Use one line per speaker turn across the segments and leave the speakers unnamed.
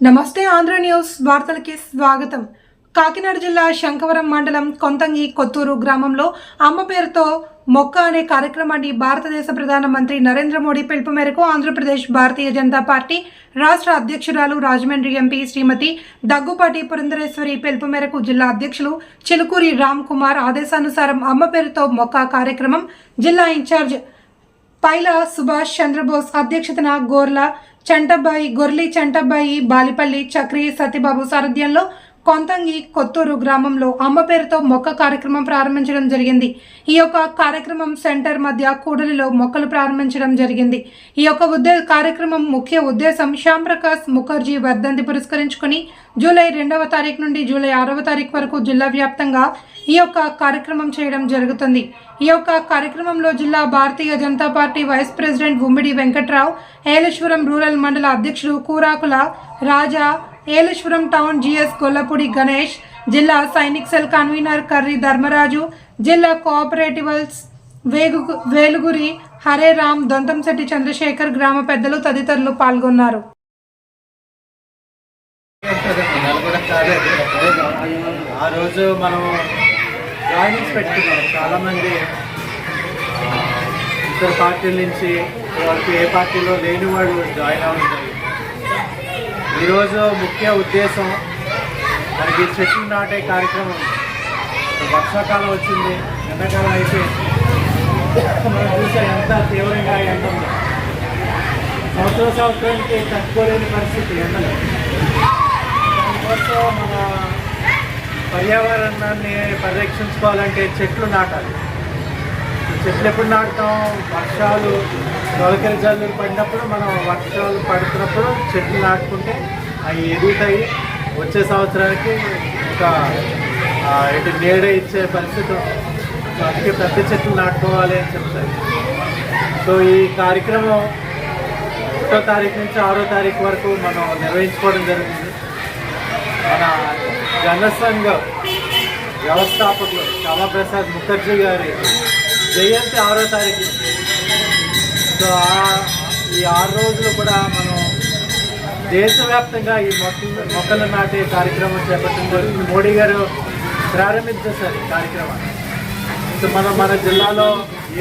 నమస్తే ఆంధ్ర న్యూస్ వార్తలకి స్వాగతం. కాకినాడ జిల్లా శంకవరం మండలం కొంతంగి కొత్తూరు గ్రామంలో అమ్మ పేరుతో మొక్క అనే కార్యక్రమాన్ని భారతదేశ ప్రధానమంత్రి నరేంద్ర మోడీ పిలుపు మేరకు ఆంధ్రప్రదేశ్ భారతీయ జనతా పార్టీ రాష్ట్ర అధ్యక్షురాలు రాజమండ్రి ఎంపీ శ్రీమతి దగ్గుపాటి పురంధరేశ్వరి పిలుపు మేరకు జిల్లా అధ్యక్షులు చిలుకూరి రామ్ కుమార్ ఆదేశానుసారం అమ్మ పేరుతో మొక్క కార్యక్రమం జిల్లా ఇన్ఛార్జ్ పైల సుభాష్ చంద్రబోస్ అధ్యక్షతన గోర్ల చంటబ్బాయి గొర్లి చంటబ్బాయి బాలిపల్లి చక్రి సత్యబాబు సారథ్యంలో కొంతంగి కొత్తూరు గ్రామంలో అమ్మ పేరుతో మొక్క కార్యక్రమం ప్రారంభించడం జరిగింది. ఈ యొక్క కార్యక్రమం సెంటర్ మధ్య కూడలిలో మొక్కలు ప్రారంభించడం జరిగింది. ఈ యొక్క ఉద్దే కార్యక్రమం ముఖ్య ఉద్దేశం శ్యామ్ ప్రకాష్ ముఖర్జీ వర్ధంతి పురస్కరించుకుని జూలై రెండవ తారీఖు నుండి జూలై ఆరవ తారీఖు వరకు జిల్లా వ్యాప్తంగా ఈ యొక్క కార్యక్రమం చేయడం జరుగుతుంది. ఈ యొక్క కార్యక్రమంలో జిల్లా Bharatiya Janata Party vice president Ummidi Venkatrao Yeleswaram rural మండల అధ్యక్షుడు కూరాకుల రాజా ఏలేశ్వరం టౌన్ జిఎస్ కొల్లపూడి గణేష్ జిల్లా సైనిక్ సెల్ కన్వీనర్ కర్రి ధర్మరాజు జిల్లా కోఆపరేటివల్స్ వేగు వేలుగురి హరే రామ్ దొంతంశెట్టి చంద్రశేఖర్ గ్రామ పెద్దలు తదితరులు పాల్గొన్నారు
ఆ రోజు మనం జాయినింగ్స్ పెట్టుకున్నాం చాలామంది ఇతర పార్టీల నుంచి వాళ్ళకి ఏ పార్టీలో లేని వాళ్ళు జాయిన్ అవ్వడం జరిగింది. ఈరోజు ముఖ్య ఉద్దేశం మనకి చెట్లు నాటే కార్యక్రమం. వర్షాకాలం వచ్చింది ఎండాకాలం అయితే మనం చూసే ఎంత తీవ్రంగా ఎండ ఉంది సంవత్సరం సంవత్సరానికి తట్టుకోలేని పరిస్థితి ఎండలు. దానికోసం మన పర్యావరణాన్ని పరిరక్షించుకోవాలంటే చెట్లు నాటాలి. చెట్లు ఎప్పుడు నాటుతాం వర్షాలు తొలకరి జల్లులు పడినప్పుడు మనం వర్షాలు పడుతున్నప్పుడు చెట్లు నాటుకుంటే అవి ఎదుగుతాయి. వచ్చే సంవత్సరానికి ఒక ఇటు నీడ ఇచ్చే పరిస్థితి సో అందుకే పెద్ద చెట్లు నాటుకోవాలి అని చెప్తారు. సో ఈ కార్యక్రమం ఒకటో తారీఖు నుంచి ఆరో తారీఖు వరకు మనం నిర్వహించుకోవడం జరిగింది మన జనసంఘ వ్యవస్థాపకులు శ్యామప్రసాద్ ముఖర్జీ గారి జయంతి ఆరో తారీఖు. సో ఈ ఆరు రోజులు కూడా మనం దేశవ్యాప్తంగా ఈ మొక్కలు మొక్కలు నాటే కార్యక్రమం చేపట్టడం జరిగింది మోడీ గారు ప్రారంభించేశారు ఈ కార్యక్రమాన్ని సో మనం మన జిల్లాలో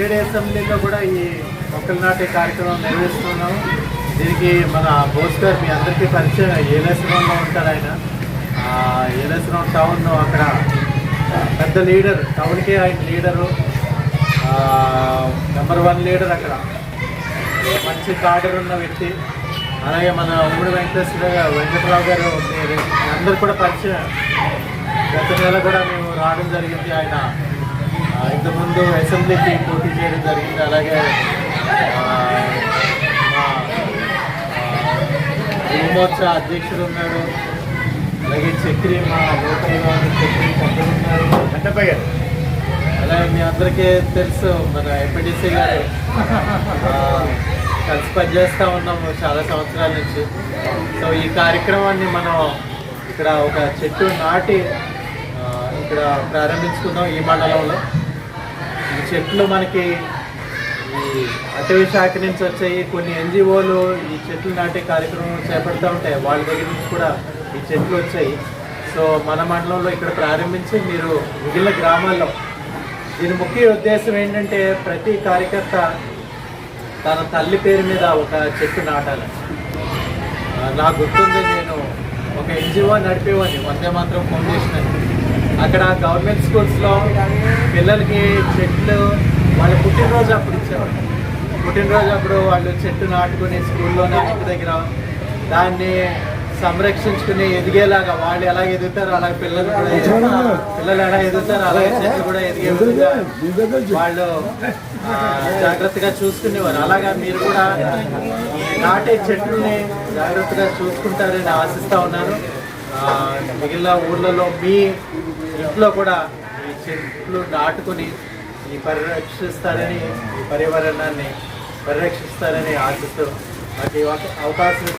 ఏడు అసెంబ్లీలో కూడా ఈ మొక్కలు నాటే కార్యక్రమం నిర్వహిస్తున్నాము. దీనికి మన బోస్ గారు మీ అందరికీ పరిచయం. ఏలేశ్వరంలో ఉంటారు ఆయన. ఏలేశ్వరం టౌన్ అక్కడ పెద్ద లీడర్ టౌన్కే ఆయన లీడరు. నెంబర్ వన్ లీడర్ అక్కడ. మంచి కార్డర్ ఉన్న వ్యక్తి. అలాగే మన ఉమ్మడి వెంకటేశ్వర వెంకటరావు గారు మీరు అందరు కూడా పరిచయం. గత నెల కూడా మేము రావడం జరిగింది. ఆయన ఇంతకుముందు అసెంబ్లీకి పోటీ చేయడం జరిగింది. అలాగే యువమోర్చ మా అధ్యక్షుడు ఉన్నాడు. అలాగే చక్రి మా లోకల్ చక్రి పెద్దలు ఉన్నారు. వెంటపయ్య అలాగే మీ అందరికీ తెలుసు మన ఎంపీటీసీ గారు. కలిసి పనిచేస్తూ ఉన్నాము చాలా సంవత్సరాల నుంచి. సో ఈ కార్యక్రమాన్ని మనం ఇక్కడ ఒక చెట్టు నాటి ఇక్కడ ప్రారంభించుకున్నాం ఈ మండలంలో. ఈ చెట్లు మనకి ఈ అటవీ శాఖ నుంచి వచ్చాయి. కొన్ని ఎన్జిఓలు ఈ చెట్లు నాటే కార్యక్రమం చేపడుతూ ఉంటాయి. వాళ్ళ దగ్గర నుంచి కూడా ఈ చెట్లు వచ్చాయి. సో మన మండలంలో ఇక్కడ ప్రారంభించి మీరు మిగిలిన గ్రామాల్లో దీని ముఖ్య ఉద్దేశం ఏంటంటే ప్రతి కార్యకర్త తన తల్లి పేరు మీద ఒక చెట్టు నాటాలి. నా గుర్తుంది నేను ఒక ఎన్జిఓ నడిపేవాడిని వందే మాత్రం ఫౌండేషన్ అని. అక్కడ గవర్నమెంట్ స్కూల్స్లో పిల్లలకి చెట్లు వాళ్ళ పుట్టినరోజు అప్పుడు ఇచ్చేవాళ్ళు. పుట్టినరోజు అప్పుడు వాళ్ళు చెట్టు నాటుకుని స్కూల్లోనే ఇంటి దగ్గర దాన్ని సంరక్షించుకుని ఎదిగేలాగా వాళ్ళు ఎలా ఎదుగుతారో అలాగే పిల్లలు కూడా పిల్లలు ఎలా ఎదుగుతారో అలాగే చెట్లు కూడా ఎదిగే వాళ్ళు జాగ్రత్తగా చూసుకునేవారు. అలాగా మీరు కూడా నాటే చెట్లని జాగ్రత్తగా చూసుకుంటారని ఆశిస్తా ఉన్నాను. మిగిలిన ఊళ్ళలో మీ ఇంట్లో కూడా ఈ చెట్లు నాటుకొని ఈ పరిరక్షిస్తారని ఈ పర్యావరణాన్ని పరిరక్షిస్తారని ఆశిస్తూ నాకు అవకాశం